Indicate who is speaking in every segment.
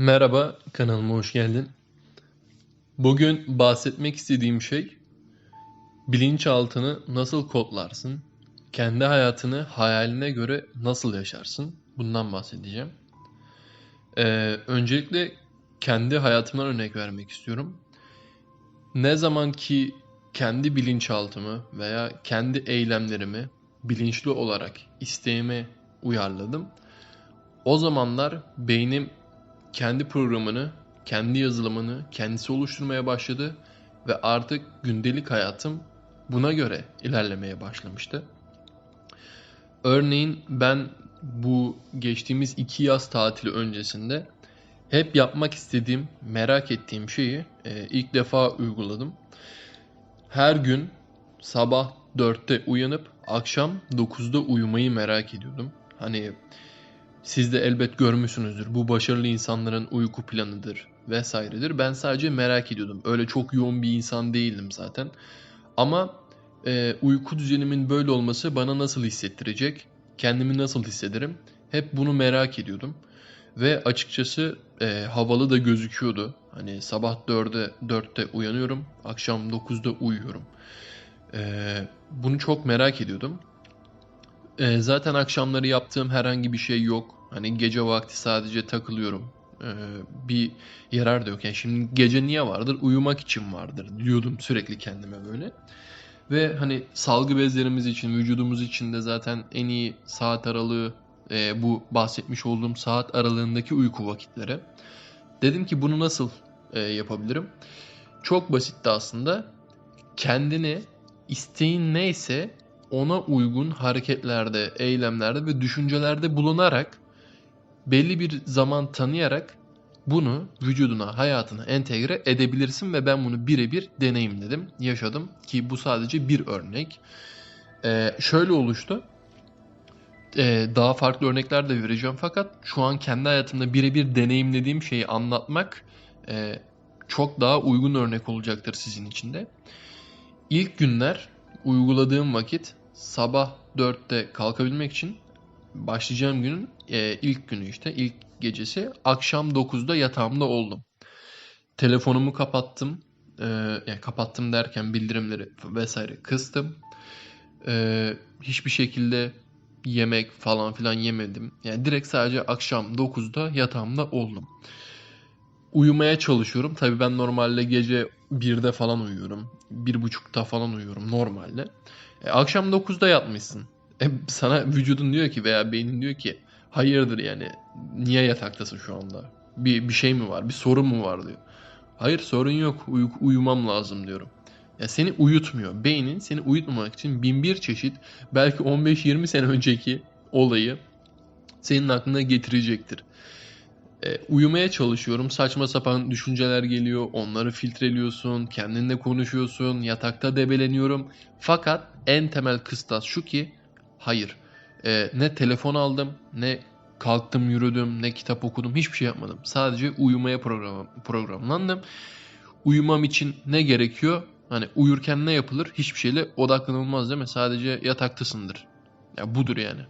Speaker 1: Merhaba, kanalıma hoş geldin. Bugün bahsetmek istediğim şey bilinçaltını nasıl kodlarsın? Kendi hayatını hayaline göre nasıl yaşarsın? Bundan bahsedeceğim. Ee, öncelikle kendi hayatımdan örnek vermek istiyorum. Ne zaman ki kendi bilinçaltımı veya kendi eylemlerimi bilinçli olarak isteğime uyarladım. O zamanlar beynim kendi programını, kendi yazılımını kendisi oluşturmaya başladı ve artık gündelik hayatım buna göre ilerlemeye başlamıştı. Örneğin ben bu geçtiğimiz iki yaz tatili öncesinde hep yapmak istediğim, merak ettiğim şeyi e, ilk defa uyguladım. Her gün sabah 4'te uyanıp akşam 9'da uyumayı merak ediyordum. Hani siz de elbet görmüşsünüzdür. Bu başarılı insanların uyku planıdır vesairedir. Ben sadece merak ediyordum. Öyle çok yoğun bir insan değildim zaten. Ama e, uyku düzenimin böyle olması bana nasıl hissettirecek? Kendimi nasıl hissederim? Hep bunu merak ediyordum. Ve açıkçası e, havalı da gözüküyordu. Hani sabah 4'e 4'te uyanıyorum, akşam 9'da uyuyorum. E, bunu çok merak ediyordum. E, zaten akşamları yaptığım herhangi bir şey yok. Hani gece vakti sadece takılıyorum. E, bir yarar da yok. Yani şimdi gece niye vardır? Uyumak için vardır diyordum sürekli kendime böyle. Ve hani salgı bezlerimiz için, vücudumuz için de zaten en iyi saat aralığı e, bu bahsetmiş olduğum saat aralığındaki uyku vakitleri. Dedim ki bunu nasıl e, yapabilirim? Çok basitti aslında. Kendini isteğin neyse ona uygun hareketlerde, eylemlerde ve düşüncelerde bulunarak belli bir zaman tanıyarak bunu vücuduna, hayatına entegre edebilirsin ve ben bunu birebir deneyimledim, yaşadım ki bu sadece bir örnek. Ee, şöyle oluştu. Ee, daha farklı örnekler de vereceğim fakat şu an kendi hayatımda birebir deneyimlediğim şeyi anlatmak e, çok daha uygun örnek olacaktır sizin için de. İlk günler uyguladığım vakit sabah 4'te kalkabilmek için başlayacağım günün e, ilk günü işte ilk gecesi akşam 9'da yatağımda oldum. Telefonumu kapattım. E, yani kapattım derken bildirimleri vesaire kıstım. E, hiçbir şekilde yemek falan filan yemedim. Yani direkt sadece akşam 9'da yatağımda oldum. Uyumaya çalışıyorum. Tabii ben normalde gece 1'de falan uyuyorum. 1.30'da falan uyuyorum normalde. E, akşam 9'da yatmışsın. E, sana vücudun diyor ki veya beynin diyor ki hayırdır yani niye yataktasın şu anda? Bir, bir şey mi var? Bir sorun mu var diyor. Hayır sorun yok. Uy- uyumam lazım diyorum. Ya seni uyutmuyor. Beynin seni uyutmamak için bin bir çeşit belki 15-20 sene önceki olayı senin aklına getirecektir. E, uyumaya çalışıyorum. Saçma sapan düşünceler geliyor. Onları filtreliyorsun. Kendinle konuşuyorsun. Yatakta debeleniyorum. Fakat en temel kıstas şu ki hayır. E, ne telefon aldım ne kalktım yürüdüm ne kitap okudum hiçbir şey yapmadım. Sadece uyumaya program, programlandım. Uyumam için ne gerekiyor? Hani uyurken ne yapılır? Hiçbir şeyle odaklanılmaz değil mi? Sadece yataktasındır. Ya budur yani.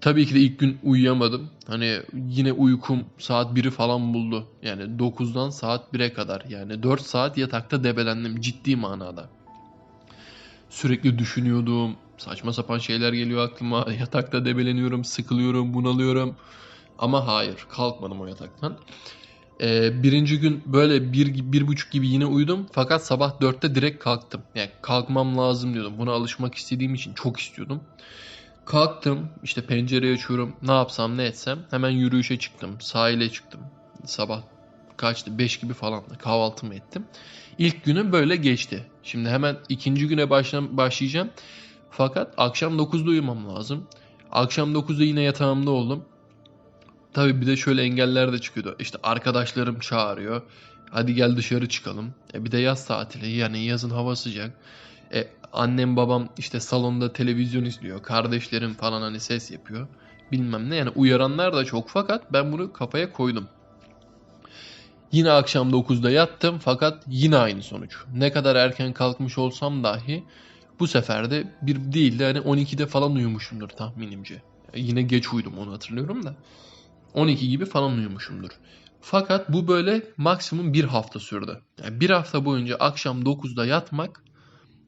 Speaker 1: Tabii ki de ilk gün uyuyamadım. Hani yine uykum saat 1'i falan buldu. Yani 9'dan saat 1'e kadar. Yani 4 saat yatakta debelendim ciddi manada. Sürekli düşünüyordum. Saçma sapan şeyler geliyor aklıma. Yatakta debeleniyorum, sıkılıyorum, bunalıyorum. Ama hayır, kalkmadım o yataktan. Ee, birinci gün böyle bir, bir buçuk gibi yine uyudum. Fakat sabah dörtte direkt kalktım. Yani kalkmam lazım diyordum. Buna alışmak istediğim için çok istiyordum. Kalktım işte pencereyi açıyorum ne yapsam ne etsem hemen yürüyüşe çıktım sahile çıktım sabah kaçtı 5 gibi falan kahvaltımı ettim. İlk günüm böyle geçti. Şimdi hemen ikinci güne başlayacağım. Fakat akşam 9'da uyumam lazım. Akşam 9'da yine yatağımda oldum. Tabii bir de şöyle engeller de çıkıyordu. İşte arkadaşlarım çağırıyor. Hadi gel dışarı çıkalım. E bir de yaz tatili yani yazın hava sıcak. E, annem babam işte salonda televizyon izliyor. Kardeşlerim falan hani ses yapıyor. Bilmem ne yani uyaranlar da çok fakat ben bunu kafaya koydum. Yine akşam 9'da yattım fakat yine aynı sonuç. Ne kadar erken kalkmış olsam dahi bu sefer de bir değil de hani 12'de falan uyumuşumdur tahminimce. Yine geç uyudum onu hatırlıyorum da. 12 gibi falan uyumuşumdur. Fakat bu böyle maksimum bir hafta sürdü. Yani bir hafta boyunca akşam 9'da yatmak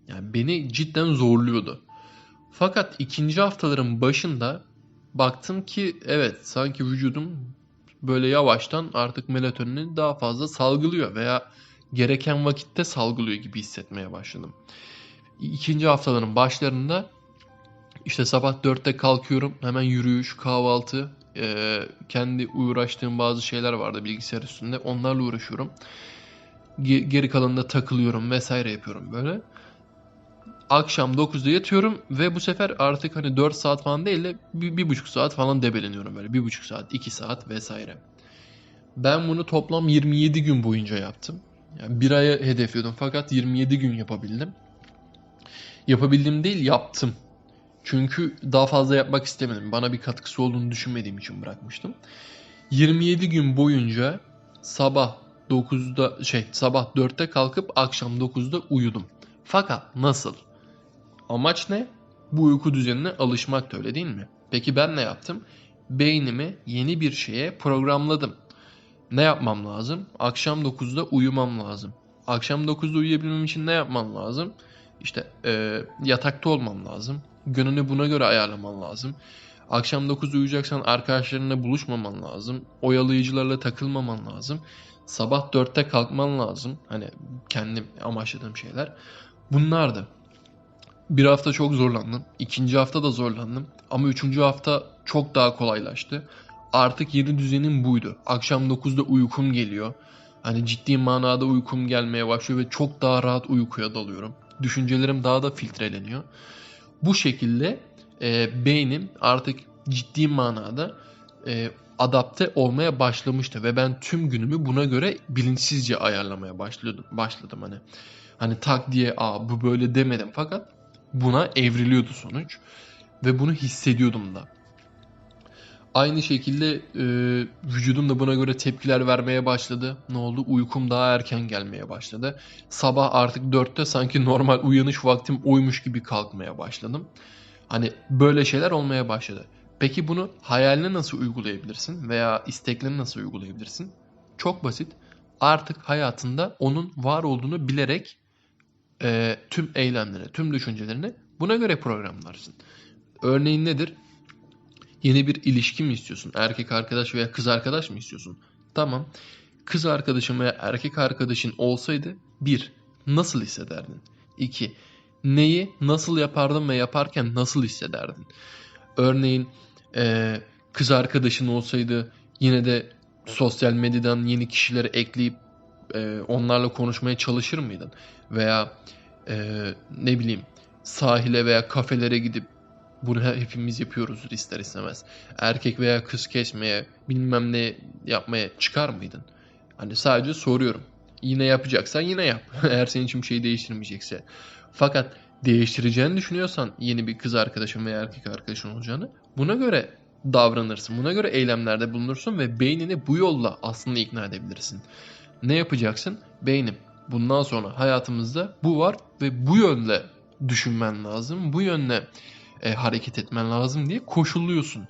Speaker 1: yani beni cidden zorluyordu. Fakat ikinci haftaların başında baktım ki evet sanki vücudum böyle yavaştan artık melatonini daha fazla salgılıyor veya gereken vakitte salgılıyor gibi hissetmeye başladım. İkinci haftaların başlarında işte sabah 4'te kalkıyorum hemen yürüyüş, kahvaltı, e, kendi uğraştığım bazı şeyler vardı bilgisayar üstünde onlarla uğraşıyorum. Geri kalanında takılıyorum vesaire yapıyorum böyle. Akşam 9'da yatıyorum ve bu sefer artık hani 4 saat falan değil de bir, bir buçuk saat falan debeleniyorum böyle. Bir buçuk saat, iki saat vesaire. Ben bunu toplam 27 gün boyunca yaptım. Yani bir aya hedefliyordum fakat 27 gün yapabildim. Yapabildim değil yaptım. Çünkü daha fazla yapmak istemedim. Bana bir katkısı olduğunu düşünmediğim için bırakmıştım. 27 gün boyunca sabah 9'da şey sabah 4'te kalkıp akşam 9'da uyudum. Fakat nasıl? Amaç ne? Bu uyku düzenine alışmak öyle değil mi? Peki ben ne yaptım? Beynimi yeni bir şeye programladım. Ne yapmam lazım? Akşam 9'da uyumam lazım. Akşam 9'da uyuyabilmem için ne yapmam lazım? İşte e, yatakta olmam lazım. Gününü buna göre ayarlaman lazım. Akşam 9'da uyuyacaksan arkadaşlarınla buluşmaman lazım. Oyalayıcılarla takılmaman lazım. Sabah 4'te kalkman lazım. Hani kendim amaçladığım şeyler. Bunlardı. Bir hafta çok zorlandım. ikinci hafta da zorlandım. Ama üçüncü hafta çok daha kolaylaştı. Artık yeni düzenim buydu. Akşam 9'da uykum geliyor. Hani ciddi manada uykum gelmeye başlıyor ve çok daha rahat uykuya dalıyorum. Düşüncelerim daha da filtreleniyor. Bu şekilde e, beynim artık ciddi manada e, adapte olmaya başlamıştı ve ben tüm günümü buna göre bilinçsizce ayarlamaya başladım. Başladım hani. Hani tak diye aa bu böyle demedim fakat buna evriliyordu sonuç ve bunu hissediyordum da. Aynı şekilde e, vücudum da buna göre tepkiler vermeye başladı. Ne oldu? Uykum daha erken gelmeye başladı. Sabah artık 4'te sanki normal uyanış vaktim oymuş gibi kalkmaya başladım. Hani böyle şeyler olmaya başladı. Peki bunu hayaline nasıl uygulayabilirsin veya isteklerine nasıl uygulayabilirsin? Çok basit. Artık hayatında onun var olduğunu bilerek e, tüm eylemlerini, tüm düşüncelerini buna göre programlarsın. Örneğin nedir? Yeni bir ilişki mi istiyorsun? Erkek arkadaş veya kız arkadaş mı istiyorsun? Tamam. Kız arkadaşın veya erkek arkadaşın olsaydı bir, nasıl hissederdin? İki, neyi nasıl yapardın ve yaparken nasıl hissederdin? Örneğin e, kız arkadaşın olsaydı yine de sosyal medyadan yeni kişileri ekleyip e, onlarla konuşmaya çalışır mıydın? Veya e, ne bileyim sahile veya kafelere gidip bunu hepimiz yapıyoruz ister istemez. Erkek veya kız kesmeye bilmem ne yapmaya çıkar mıydın? Hani sadece soruyorum. Yine yapacaksan yine yap. Eğer senin için bir şey değiştirmeyecekse. Fakat değiştireceğini düşünüyorsan yeni bir kız arkadaşın veya erkek arkadaşın olacağını buna göre davranırsın. Buna göre eylemlerde bulunursun ve beynini bu yolla aslında ikna edebilirsin. Ne yapacaksın? Beynim bundan sonra hayatımızda bu var ve bu yönde düşünmen lazım. Bu yönde e, hareket etmen lazım diye koşulluyorsun.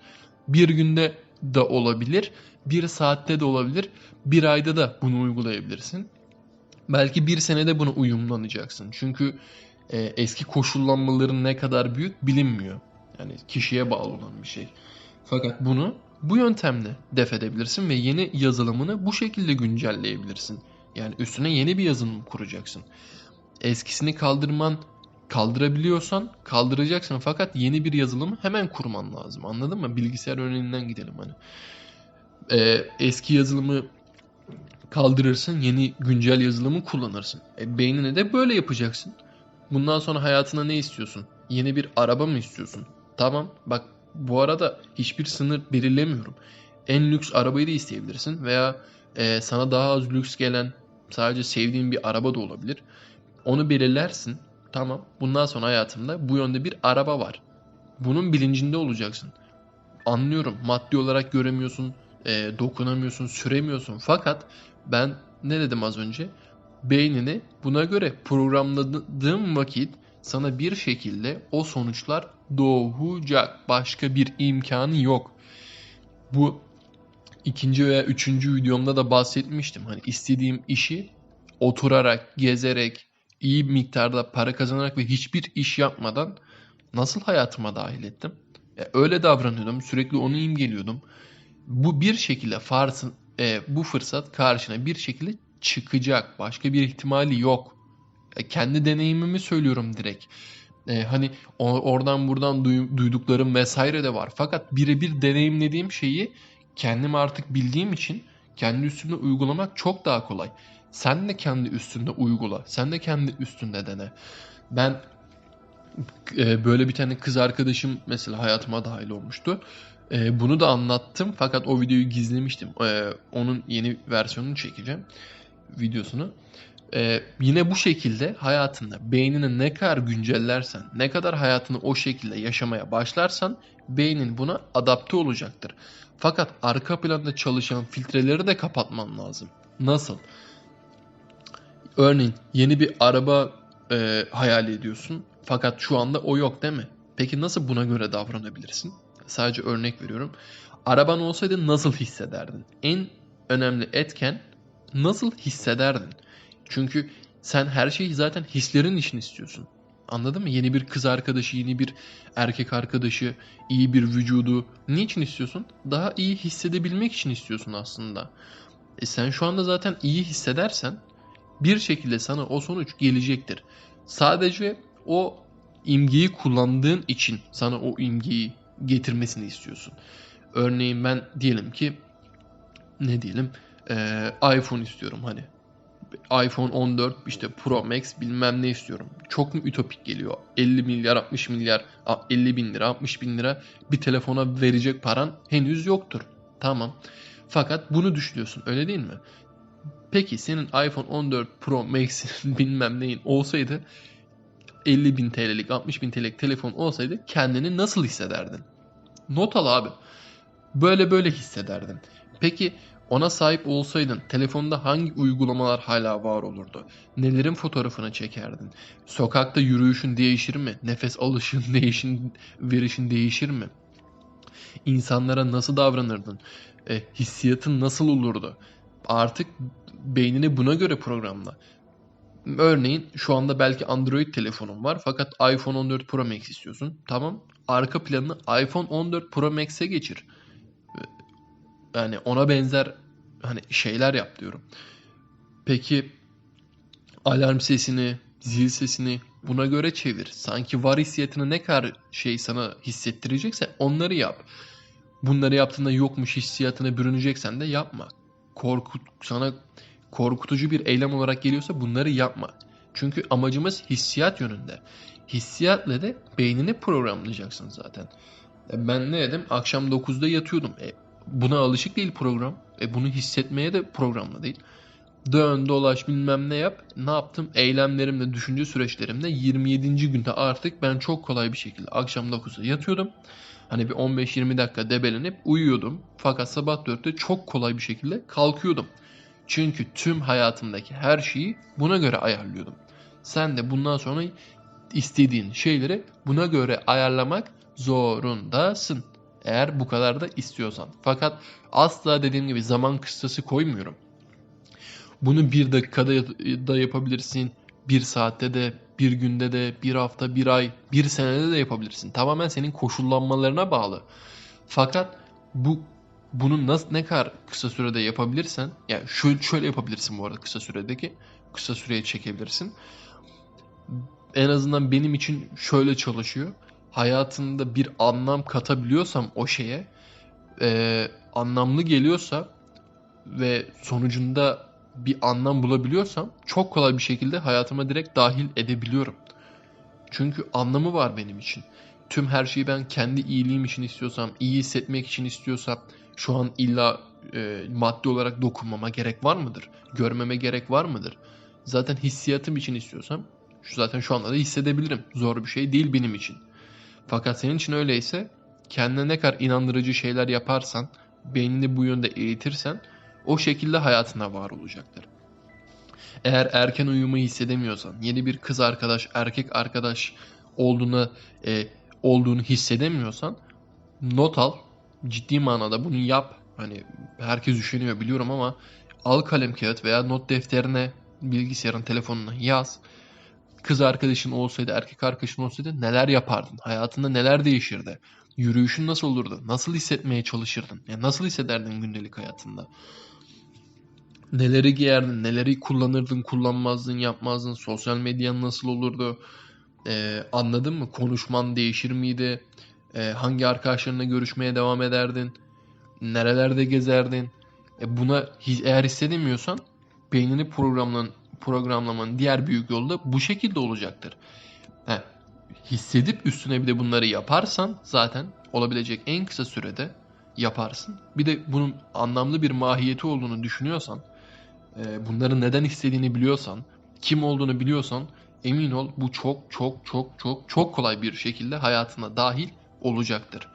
Speaker 1: Bir günde de olabilir, bir saatte de olabilir, bir ayda da bunu uygulayabilirsin. Belki bir senede bunu uyumlanacaksın. Çünkü e, eski koşullanmaların ne kadar büyük bilinmiyor. Yani kişiye bağlı olan bir şey. Fakat bunu bu yöntemle def edebilirsin ve yeni yazılımını bu şekilde güncelleyebilirsin. Yani üstüne yeni bir yazılım kuracaksın. Eskisini kaldırman kaldırabiliyorsan kaldıracaksın fakat yeni bir yazılımı hemen kurman lazım. Anladın mı? Bilgisayar örneğinden gidelim hani. Ee, eski yazılımı kaldırırsın, yeni güncel yazılımı kullanırsın. E, beynine de böyle yapacaksın. Bundan sonra hayatına ne istiyorsun? Yeni bir araba mı istiyorsun? Tamam bak bu arada hiçbir sınır belirlemiyorum. En lüks arabayı da isteyebilirsin veya e, sana daha az lüks gelen sadece sevdiğin bir araba da olabilir. Onu belirlersin. Tamam bundan sonra hayatımda bu yönde bir araba var. Bunun bilincinde olacaksın. Anlıyorum maddi olarak göremiyorsun, e, dokunamıyorsun, süremiyorsun. Fakat ben ne dedim az önce? Beynini buna göre programladığım vakit sana bir şekilde o sonuçlar doğacak. Başka bir imkanı yok. Bu ikinci veya üçüncü videomda da bahsetmiştim. Hani istediğim işi oturarak, gezerek, iyi miktarda para kazanarak ve hiçbir iş yapmadan nasıl hayatıma dahil ettim? Ya öyle davranıyordum. Sürekli onu imgeliyordum. Bu bir şekilde farsın, e, bu fırsat karşına bir şekilde çıkacak. Başka bir ihtimali yok. E, kendi deneyimimi söylüyorum direkt. E, hani oradan buradan duy, duyduklarım vesaire de var. Fakat birebir deneyimlediğim şeyi kendim artık bildiğim için kendi üstümde uygulamak çok daha kolay. Sen de kendi üstünde uygula. Sen de kendi üstünde dene. Ben e, böyle bir tane kız arkadaşım mesela hayatıma dahil olmuştu. E, bunu da anlattım fakat o videoyu gizlemiştim. E, onun yeni versiyonunu çekeceğim. Videosunu. E, yine bu şekilde hayatında beynini ne kadar güncellersen, ne kadar hayatını o şekilde yaşamaya başlarsan beynin buna adapte olacaktır. Fakat arka planda çalışan filtreleri de kapatman lazım. Nasıl? Örneğin yeni bir araba e, hayal ediyorsun. Fakat şu anda o yok değil mi? Peki nasıl buna göre davranabilirsin? Sadece örnek veriyorum. Araban olsaydı nasıl hissederdin? En önemli etken nasıl hissederdin? Çünkü sen her şeyi zaten hislerin için istiyorsun. Anladın mı? Yeni bir kız arkadaşı, yeni bir erkek arkadaşı, iyi bir vücudu. Niçin istiyorsun? Daha iyi hissedebilmek için istiyorsun aslında. E sen şu anda zaten iyi hissedersen bir şekilde sana o sonuç gelecektir. Sadece o imgeyi kullandığın için sana o imgeyi getirmesini istiyorsun. Örneğin ben diyelim ki ne diyelim e, iPhone istiyorum hani iPhone 14 işte Pro Max bilmem ne istiyorum. Çok mu ütopik geliyor? 50 milyar 60 milyar 50 bin lira 60 bin lira bir telefona verecek paran henüz yoktur. Tamam. Fakat bunu düşünüyorsun öyle değil mi? Peki senin iPhone 14 Pro Max'in bilmem neyin olsaydı 50 bin TL'lik 60 bin TL'lik telefon olsaydı kendini nasıl hissederdin? Not al abi. Böyle böyle hissederdin. Peki ona sahip olsaydın telefonda hangi uygulamalar hala var olurdu? Nelerin fotoğrafını çekerdin? Sokakta yürüyüşün değişir mi? Nefes alışın, değişin, verişin değişir mi? İnsanlara nasıl davranırdın? E, hissiyatın nasıl olurdu? Artık beynini buna göre programla. Örneğin şu anda belki Android telefonun var fakat iPhone 14 Pro Max istiyorsun. Tamam. Arka planını iPhone 14 Pro Max'e geçir. Yani ona benzer hani şeyler yap diyorum. Peki alarm sesini, zil sesini buna göre çevir. Sanki var hissiyatını ne kadar şey sana hissettirecekse onları yap. Bunları yaptığında yokmuş hissiyatına bürüneceksen de yapma. Korkut sana korkutucu bir eylem olarak geliyorsa bunları yapma. Çünkü amacımız hissiyat yönünde. Hissiyatla da beynini programlayacaksın zaten. E ben ne dedim? Akşam 9'da yatıyordum. E buna alışık değil program. E bunu hissetmeye de programlı değil. Dön dolaş bilmem ne yap. Ne yaptım? Eylemlerimle, düşünce süreçlerimle 27. günde artık ben çok kolay bir şekilde akşam 9'da yatıyordum. Hani bir 15-20 dakika debelenip uyuyordum. Fakat sabah 4'te çok kolay bir şekilde kalkıyordum. Çünkü tüm hayatımdaki her şeyi buna göre ayarlıyordum. Sen de bundan sonra istediğin şeyleri buna göre ayarlamak zorundasın. Eğer bu kadar da istiyorsan. Fakat asla dediğim gibi zaman kıstası koymuyorum. Bunu bir dakikada da yapabilirsin. Bir saatte de, bir günde de, bir hafta, bir ay, bir senede de yapabilirsin. Tamamen senin koşullanmalarına bağlı. Fakat bu bunu nasıl ne kadar kısa sürede yapabilirsen yani şöyle, şöyle yapabilirsin bu arada kısa süredeki kısa süreye çekebilirsin. En azından benim için şöyle çalışıyor. Hayatında bir anlam katabiliyorsam o şeye e, anlamlı geliyorsa ve sonucunda bir anlam bulabiliyorsam çok kolay bir şekilde hayatıma direkt dahil edebiliyorum. Çünkü anlamı var benim için. Tüm her şeyi ben kendi iyiliğim için istiyorsam, iyi hissetmek için istiyorsam şu an illa e, maddi olarak dokunmama gerek var mıdır? Görmeme gerek var mıdır? Zaten hissiyatım için istiyorsam şu zaten şu anda da hissedebilirim. Zor bir şey değil benim için. Fakat senin için öyleyse kendine ne kadar inandırıcı şeyler yaparsan, beynini bu yönde eğitirsen o şekilde hayatına var olacaktır. Eğer erken uyumayı hissedemiyorsan, yeni bir kız arkadaş, erkek arkadaş olduğunu e, olduğunu hissedemiyorsan not al ciddi manada bunu yap Hani herkes üşeniyor biliyorum ama al kalem kağıt veya not defterine bilgisayarın telefonuna yaz. Kız arkadaşın olsaydı, erkek arkadaşın olsaydı neler yapardın? Hayatında neler değişirdi? Yürüyüşün nasıl olurdu? Nasıl hissetmeye çalışırdın? Ya nasıl hissederdin gündelik hayatında? Neleri giyerdin? Neleri kullanırdın, kullanmazdın, yapmazdın? Sosyal medyan nasıl olurdu? Ee, anladın mı? Konuşman değişir miydi? Ee, hangi arkadaşlarınla görüşmeye devam ederdin? Nerelerde gezerdin? E buna eğer hissedemiyorsan beynini programlan programlamanın diğer büyük yolu da bu şekilde olacaktır. He, hissedip üstüne bir de bunları yaparsan zaten olabilecek en kısa sürede yaparsın. Bir de bunun anlamlı bir mahiyeti olduğunu düşünüyorsan, e, bunları neden istediğini biliyorsan, kim olduğunu biliyorsan emin ol bu çok çok çok çok çok kolay bir şekilde hayatına dahil olacaktır.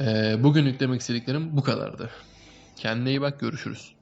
Speaker 1: E, bugünlük demek istediklerim bu kadardı. Kendine iyi bak görüşürüz.